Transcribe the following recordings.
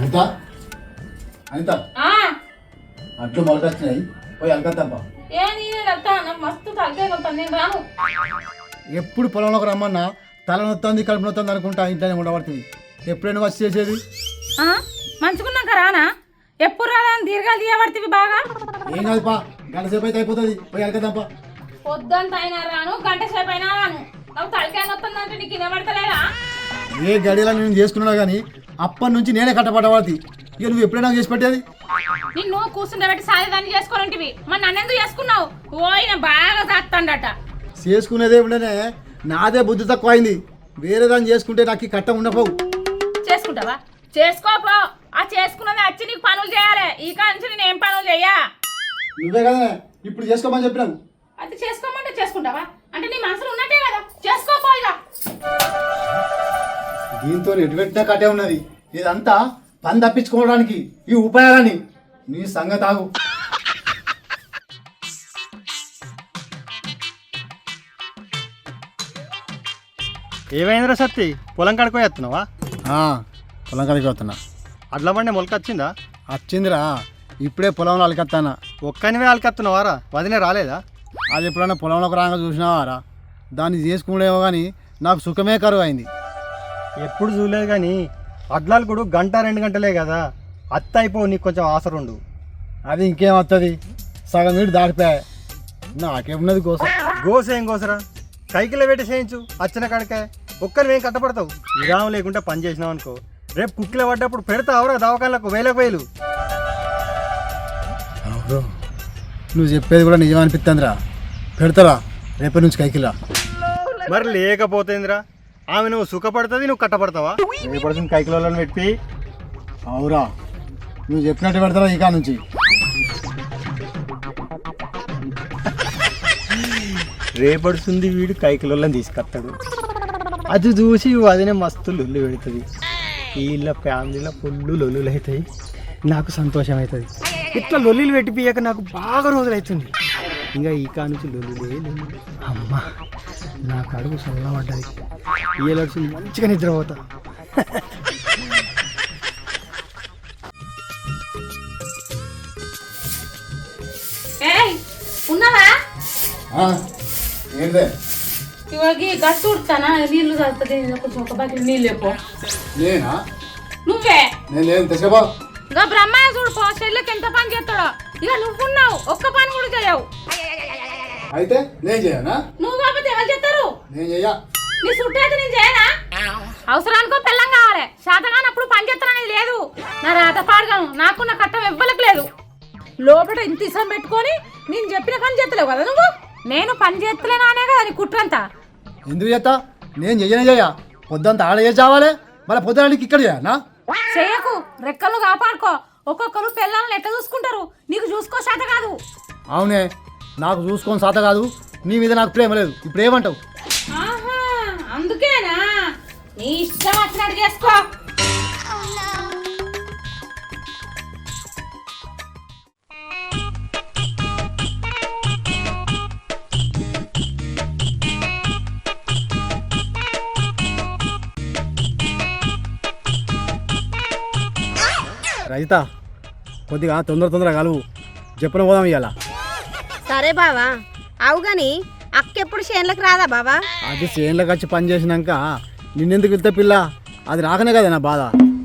అనిత? అనిత? ఆ, అట్లు మొలకొచ్చినాయి పోయి అలకత్తప్ప ఏ నేనే వెళ్తా నాకు మస్తు నేను రాను. ఎప్పుడు పొలంలోకి రమ్మన్నా తల నొత్తుంది కడుపు నొత్తుంది అనుకుంటా ఇంట్లోనే ఉండబడుతుంది. ఎప్పుడైనా వచ్చి చేసేది? మంచుకున్నాక రానా? ఎప్పుడు రాదా? అని దీర్ఘాలు తీయబడుతుంది బాగా. ఏం కాదు పా గంట సేపు అయితే అయిపోతుంది. పోయి అలకద్దప్ప పొద్దుంత అయినా రాను గంట సేపు అయినా రాను. నాకు తలకాయ నొత్తుందంటే నీకు ఏ గడియలా నేను చేసుకున్నా కానీ అప్పటి నుంచి నేనే కట్టపడబడి ఇక నువ్వు ఎప్పుడైనా చేసి పెట్టేది? నిన్ను కూర్చుంటే పెట్టి సాయదాన్ని చేసుకోవాలంటివి. మరి నన్నెందుకు చేసుకున్నావు? ఓయిన బాగా తాత్తండట చేసుకునేదే ఉండనే నాదే బుద్ధి తక్కువ అయింది వేరే దాన్ని చేసుకుంటే నాకు ఈ కట్ట ఉండపోవు. చేసుకుంటావా? చేసుకోపో ఆ చేసుకున్నది వచ్చి నీకు పనులు చేయాలి. ఈ కాడ నుంచి నేను ఏం పనులు చెయ్యా? నువ్వే కదా ఇప్పుడు చేసుకోమని చెప్పినావు. అది చేసుకోమంటే చేసుకుంటావా? అంటే నీ మనసులో ఉన్నట్టే కదా. చేసుకోపో ఇక. దీంతో ఎటు పెట్టినా కట్టే ఉన్నది? ఇదంతా పని తప్పించుకోవడానికి ఈ ఉపాయాలని. నీ సంగతి ఆగు. ఏమైందిరా సత్తి? పొలం కడుకో ఎత్తున్నావా ఆ, పొలం కాడికి వస్తున్నా అడ్ల బండి మొలకొచ్చిందా వచ్చిందిరా. ఇప్పుడే పొలంలో అలకత్తానా. ఒక్కనివే అలకెత్తున్నావారా? వదిలే రాలేదా? అది ఎప్పుడైనా పొలంలోకి రాగా చూసినావారా? దాన్ని చేసుకునేమో కానీ నాకు సుఖమే కరువు అయింది ఎప్పుడు చూడలేదు కానీ అడ్లాలు కూడా గంట రెండు గంటలే కదా. అత్త అయిపో నీకు కొంచెం ఆసరుండు అది ఇంకేం వస్తుంది సగం వీడు దాటిపోయా నాకేమున్నది కోసం గోస. ఏం గోసరా? కైకిలో పెట్టి చేయించు అచ్చిన కాడికే. ఒక్కరిని ఏం కట్టపడతావు విరామం లేకుండా పని చేసినావు అనుకో. రేపు కుక్కిలో పడ్డప్పుడు పెడతావురా దవాఖానలకు వేలకు వేలు. నువ్వు చెప్పేది కూడా నిజం అనిపిస్తుందిరా పెడతారా? రేపటి నుంచి కైకిలా. మరి లేకపోతేందిరా? ఆమె నువ్వు సుఖపడుతుంది నువ్వు కట్టపడతావా? రేపడుతుంది కైకిలో పెట్టి అవురా నువ్వు చెప్పినట్టు పెడతారా ఈ కాడ నుంచి? రేపడుతుంది వీడు కైకిలోళ్ళని తీసుకొస్తాడు. అది చూసి వదిన మస్తు లొల్లు పెడుతుంది. వీళ్ళ ఫ్యామిలీలో ఫుల్ లొల్లులు అవుతాయి నాకు సంతోషం అవుతుంది ఇట్లా లొల్లులు పెట్టిపోయాక నాకు బాగా రోజులు అవుతుంది ఇంకా ఈ కా నుంచి లొల్లులే లొల్లు అమ్మ. నా కడుపు చల్లబడ్డది. ఏలడ్చి మంచిగా నిద్రపోతా. ఏయ్ ఉన్నావా? ఆ, ఏందే? ఇవాళకి గట్టు ఉడతానా నీళ్ళు కలుపుతుంది కొంచెం ఒక బకెట్ నీళ్ళు లేపో నేనా? నువ్వే? నేను ఇంకా బ్రహ్మయ్య చూడు పో చెల్లెకి ఎంత పని చేస్తాడో. ఇక నువ్వున్నావు ఒక్క పని కూడా చేయవు. అయితే నేను చేయనా? నువ్వు కాకపోతే ఎవరు చేస్తారు? నేను చెయ్యా నీ చుట్టూ అయితే నేను చేయనా? అవసరానికో పెళ్ళం కావాలి. శాతగానప్పుడు పని చేస్తాననేది లేదు. నా రాత పాడగాను. నాకున్న కట్టం ఇవ్వలకు లేదు. లోపల ఇంత ఇసం పెట్టుకొని నేను చెప్పిన పని చేస్తలేవు కదా నువ్వు? నేను పని చేస్తలేనా అనే కదా నీ కుట్రంతా? ఎందుకు చేస్తా? నేను చెయ్యనే చెయ్యా. పొద్దంతా ఆడ చేసి చావాలి. మళ్ళీ పొద్దునాడికి ఇక్కడ చేయనా? చెయ్యకు రెక్కలు కాపాడుకో. ఒక్కొక్కరు పిల్లల్ని ఎట్లా చూసుకుంటారు? నీకు చూసుకో శాత కాదు. అవునే. నాకు చూసుకొని సాత కాదు. నీ మీద నాకు ప్రేమ లేదు. ఇప్పుడు ఏమంటావు? ఆహా అందుకేనా? నీ ఇష్టం వచ్చినట్టు చేసుకో. రైతా కొద్దిగా తొందర తొందరగా కలువు. చెప్పిన పోదాం ఇవాళ సరే బావా. అవు గాని అక్కెప్పుడు చేనులకు రాదా బావా? అది చేనులకు వచ్చి పని చేసినాక నిన్నెందుకు వెళ్తే పిల్ల? అది రాకనే కదా నా బాధ.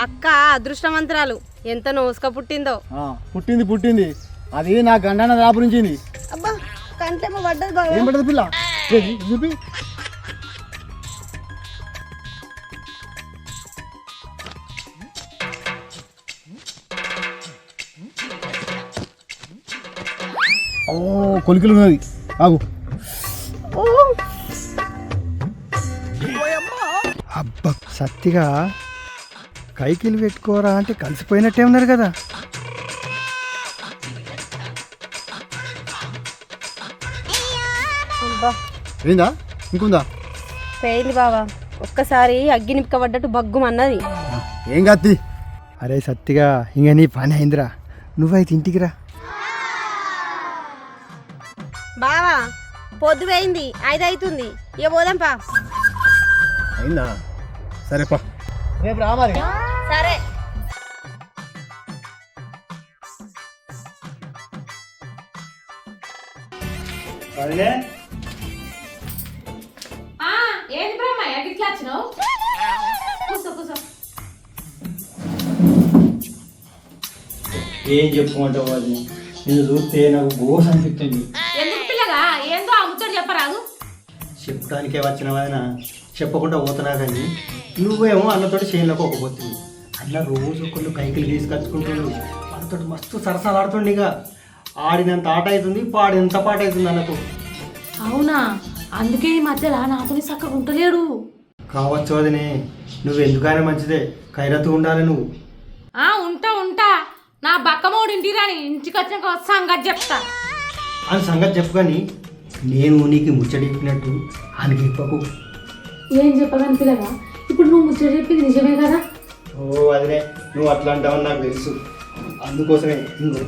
అక్క అదృష్టవంతురాలు. ఎంత నోసుక పుట్టిందో. ఆ, పుట్టింది పుట్టింది. అది నా గండాన దాపురించింది అబ్బా కంటేమో పడ్డది బావా. ఏం పడుతుంది పిల్ల? చూపి. ఓ కొలికలు ఉన్నది. ఆగు. అబ్బా సత్తిగా కైకిలు పెట్టుకోరా అంటే కలిసిపోయినట్టే ఉన్నారు కదా. ఏందా? ఇంకుందా? పేయింది బావా ఒక్కసారి అగ్గి నిప్పుకబడ్డట్టు బగ్గుమన్నది ఏం కత్తి అరే సత్తిగా ఇంక నీ పని అయిందిరా. నువ్వైతే ఇంటికి రా. పొద్దువేయింది ఐదు అవుతుంది. ఇక పోదాంపా అయిందా? సరేపా రేపు సరే. ఏంటి వచ్చినావు? ఏం చెప్పుకుంటావు అది నేను చూస్తే నాకు బోస్ అనిపిస్తుంది చెప్పడానికే వచ్చిన వదిన చెప్పకుండా పోతున్నా కానీ నువ్వేమో అన్నతోటి చేనులోకి ఒకపోతుంది అన్న రోజు కొన్ని కైకిలు తీసుకొచ్చుకుంటున్నాడు వాళ్ళతో మస్తు సరసాలు ఆడుతుండే ఇక ఆడినంత ఆట అవుతుంది పాడినంత పాట అవుతుంది అన్నకు. అవునా? అందుకే ఈ మధ్యలో నాతోని చక్కగా ఉంటలేడు కావచ్చు వదినే నువ్వు ఎందుకైనా మంచిదే. ఖైరతు ఉండాలి నువ్వు. ఆ ఉంటా ఉంటా. నా బక్కమోడు ఇంటికి రాని ఇంటికి వచ్చినాక సంగతి చెప్తా. అని సంగతి చెప్పు కానీ నేను నీకు ముచ్చట చెప్పినట్టు ఆయనకి ఇప్పకు ఏం చెప్పదని పిల్లగా ఇప్పుడు నువ్వు ముచ్చట చెప్పింది నిజమే కదా? ఓ వదిలే నువ్వు అట్లా అంటావని నాకు తెలుసు. అందుకోసమే ఇంకో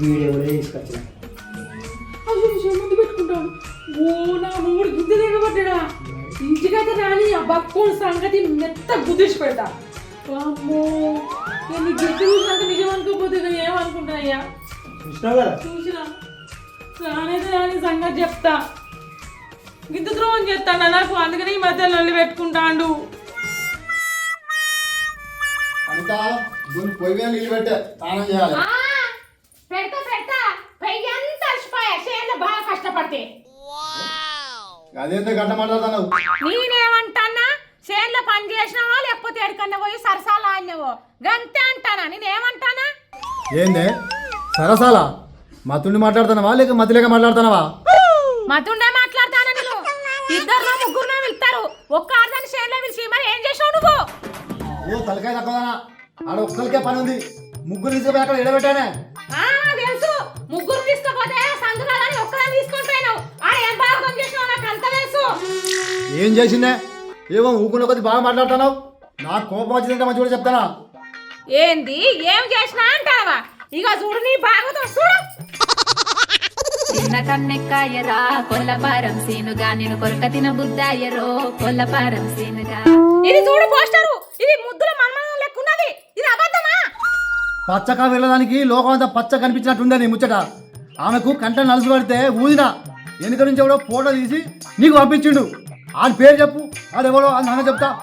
వీడియో కూడా తీసుకొచ్చిన. ఇంటికైతే రాని ఆ బక్కోడు సంగతి మెత్త గుద్దేసి పెడతా. అమ్మో నేను గట్టి చూసినాక నిజం అనుకోకపోతే నేను ఏమనుకుంటానయ్యా? చూసినావు కదా? చూసినా. రానైతే రాని సంగతి చెప్తా. గిద్ద ద్రోహం చేస్తాను నాకు? అందుకని ఈ మధ్య నల్లి పెట్టుకుంటాండు. అంతా దీన్ని పొయ్యి మీద నీళ్ళు పెట్టే స్నానం చేయాలి. పెడతా పెడతా. పెయ్యి అంతా అలసిపోయా. చేయండి బాగా కష్టపడితే. అదేంతో గంట మాట్లాడుతున్నావు? నేనేమంటానా చేన్లో పని చేసినావా? లేకపోతే ఎక్కడికన్నా పోయి సరసాలు ఆడినావో? గంతే అంటానా? నేనేమంటానా? ఏందే? సరసాల? మతుండి మాట్లాడుతున్నావా? లేక మతిలేక మాట్లాడుతున్నావా? మతుండే మాట్లాడతానా నేను ఇద్దరు ముగ్గురునే వెళ్తారు ఒక్క ఆడదాని చేన్లో పిలిచి మరి ఏం చేసావు నువ్వు? ఓ తలకాయ తక్కువదానా ఆడ ఒక్కరికే పని ఉంది. ముగ్గురు తీసుకుపోయి అక్కడ ఎడబెట్టానే. తెలుసు. ముగ్గురు తీసుకపోతే ఒక్కదాన్ని తీసుకొని పోయినావు ఆడ ఏం బాగా చేసినావు నాకు అంత తెలుసు. ఏం చేసిందే? ఏమో ఊకున్న కొద్ది బాగా మాట్లాడుతున్నావు. నాకు కోపం వచ్చిందంటే మంచి కూడా చెప్తానా? ఏంది? ఏం చేసినా అంటావా? ఇక చూడు నీ బాగుతో చూడు. చిన్న కన్నెక్కాయరా కొల్లపారం సీనుగా. నేను కొరక తిన బుద్ధాయరో కొల్లపారం సీనుగా. ఇది చూడు పోస్టరు. ఇది ముద్దుల మన్మనం లెక్కున్నది. ఇది అబద్ధమా? పచ్చగా వెళ్ళడానికి లోకం అంతా పచ్చ కనిపించినట్టుండే నీ ముచ్చట. ఆమెకు కంట నలుసు పడితే ఊదిన. వెనుక నుంచి ఎవడో ఫోటో తీసి నీకు పంపించిండు. ఆడి పేరు చెప్పు. అది ఎవడో అని నాన్న చెప్తా.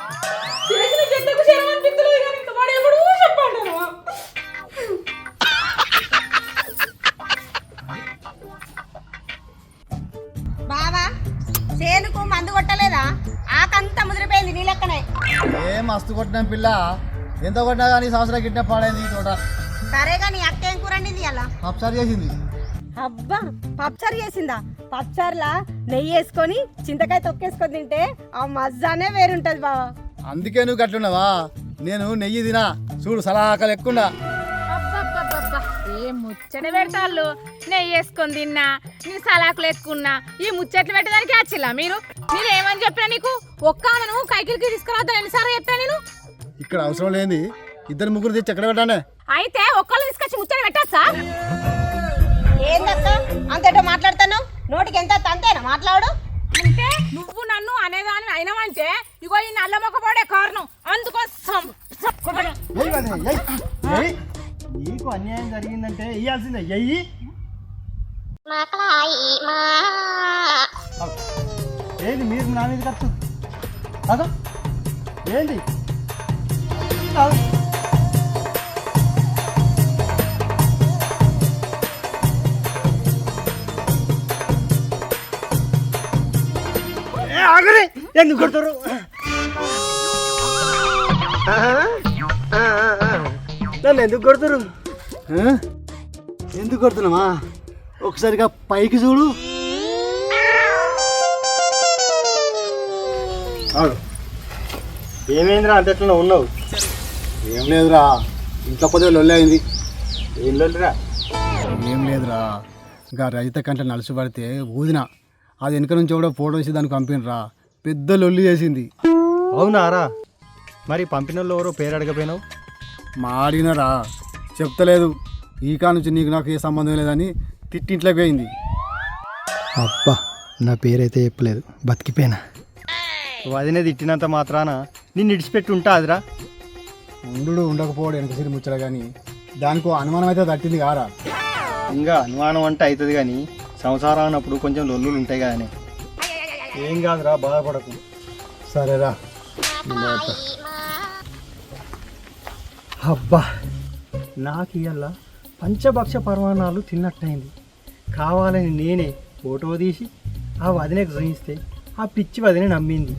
ఏ మస్తు కొట్టిన పిల్ల? ఎంత కొట్టినా కానీ సంవత్సరం గిట్టిన పాడైంది ఈ తోట. సరే కానీ అక్క ఏం కూర వండింది అలా అప్సారి చేసింది. అబ్బా పప్చారు చేసిందా? పప్చారులా నెయ్యి వేసుకొని చింతకాయ తొక్కేసుకొని తింటే ఆ మజానే వేరుంటది బావా. అందుకే నువ్వు గట్లున్నావా? నేను నెయ్యి తినా. చూడు సలాకలు అబ్బబ్బబ్బబ్బా ఏ ముచ్చట పెడతాళ్ళు. నెయ్యి వేసుకొని తిన్నా నీ సలాకులు ఎక్కున్నా ఈ ముచ్చట్లు పెట్టడానికి వచ్చిల్లా మీరు? నేను ఏమని చెప్పినా నీకు? ఒక్క ఆమెను కైకిలికి తీసుకురావద్దని ఎన్నిసార్లు చెప్పా నేను? ఇక్కడ అవసరం లేని ఇద్దరు ముగ్గురు తెచ్చి ఎక్కడ పెట్టానే అయితే ఒక్కళ్ళు తీసుకొచ్చి ముచ్చట పెట్టచ్చా? ఏందక్క అంతటో మాట్లాడుతున్నావు నోటికి ఎంత తంతేనా మాట్లాడు. అంటే నువ్వు నన్ను అనేదాన్ని అయినావంటే ఇగో ఈ నల్ల మొక్కపోడే కారణం. అందుకోసం. నీకు అన్యాయం జరిగిందంటే ఇయ్యాల్సిందే ఎయ్యి ఏంది మీరు నా మీద కట్టు? అదో ఏంది? ఆగరే. ఎందుకు కొడతారు? నన్ను ఎందుకు కొడతారు? ఎందుకు కొడుతున్నావా? ఒకసారిగా పైకి చూడు. అవును ఏమైందిరా అంత ఎట్లా ఉన్నావు? ఏం లేదురా. ఇంట్లో కొద్దిగా లొల్లి అయింది. ఏం లేదురా ఏం లేదురా. ఇంకా రజిత కంటే నలుసు పడితే ఊదిన. అది వెనక నుంచి కూడా ఫోటో వేసి దానికి పంపినరా. పెద్ద లొల్లి చేసింది. అవునారా? మరి పంపిన వాళ్ళు ఎవరో పేరు అడగపోయినావు? మా అడిగినారా చెప్తలేదు. ఈ నుంచి నీకు నాకు ఏ సంబంధం లేదని తిట్టింట్లోకి పోయింది. అబ్బా నా పేరైతే చెప్పలేదు. బతికిపోయినా. వదిన తిట్టినంత మాత్రాన నిన్ను ఇడిచిపెట్టి ఉంటాదిరా ఉండు ఉండకపోవడం వెనక సిరి ముచ్చట కానీ దానికో అనుమానం అయితే తట్టింది కారా? ఇంకా అనుమానం అంటే అవుతుంది కానీ సంసారం అన్నప్పుడు కొంచెం లొల్లులు ఉంటాయి కానీ ఏం కాదురా బాధపడకు. సరేరా. అబ్బా. నాకు ఇవాళ పంచభక్ష పర్వాణాలు తిన్నట్టయింది. కావాలని నేనే ఫోటో తీసి ఆ వదినకు చూయిస్తే ఆ పిచ్చి వదిన నమ్మింది.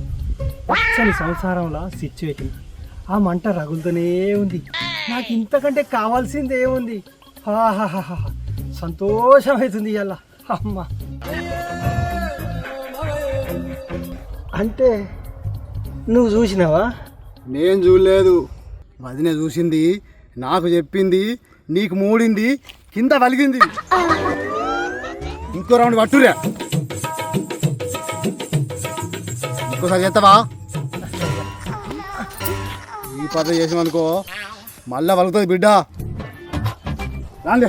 పచ్చని సంసారంలో సిచ్యువేషన్ ఆ మంట రగులుతూనే ఉంది. నాకు ఇంతకంటే కావాల్సింది ఏముంది? హాహాహాహా సంతోషం అవుతుంది ఇవాళ అమ్మ. అంటే నువ్వు చూసినావా? నేను చూడలేదు. వదిన చూసింది నాకు చెప్పింది నీకు మూడింది కింద వలిగింది ఇంకో రౌండ్ పట్టురా ఇంకోసారి చేస్తావా? ఈ పద్ధతి చేసామనుకో మళ్ళా వలుగుతుంది బిడ్డ. రాండి.